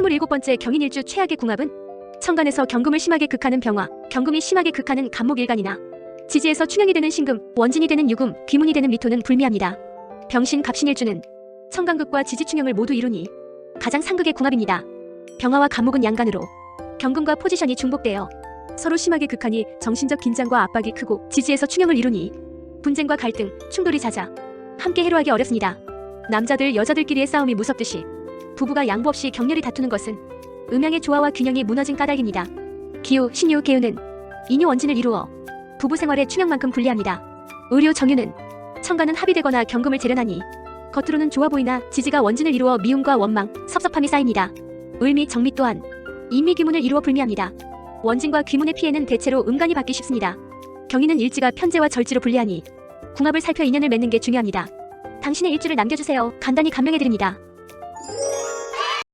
27번째 경인일주 최악의 궁합은 천간에서 경금을 심하게 극하는 병화, 경금이 심하게 극하는 간목일간이나 지지에서 충형이 되는 신금, 원진이 되는 유금, 귀문이 되는 미토는 불미합니다. 병신 갑신일주는 천간극과 지지충형을 모두 이루니 가장 상극의 궁합입니다. 병화와 간목은 양간으로 경금과 포지션이 중복되어 서로 심하게 극하니 정신적 긴장과 압박이 크고 지지에서 충형을 이루니 분쟁과 갈등, 충돌이 잦아 함께 해로하기 어렵습니다. 남자들 여자들끼리의 싸움이 무섭듯이 부부가 양보 없이 격렬히 다투는 것은 음양의 조화와 균형이 무너진 까닭입니다. 기후, 신유, 계유는 인유 원진을 이루어 부부 생활의 충형만큼 불리합니다. 의류, 정유는 천간은 합의되거나 경금을 재련하니 겉으로는 좋아 보이나 지지가 원진을 이루어 미움과 원망, 섭섭함이 쌓입니다. 을미, 정미 또한 인미 귀문을 이루어 불미합니다. 원진과 귀문의 피해는 대체로 음간이 받기 쉽습니다. 경인은 일지가 편제와 절지로 불리하니 궁합을 살펴 인연을 맺는 게 중요합니다. 당신의 일주를 남겨주세요. 간단히 감명해드립니다.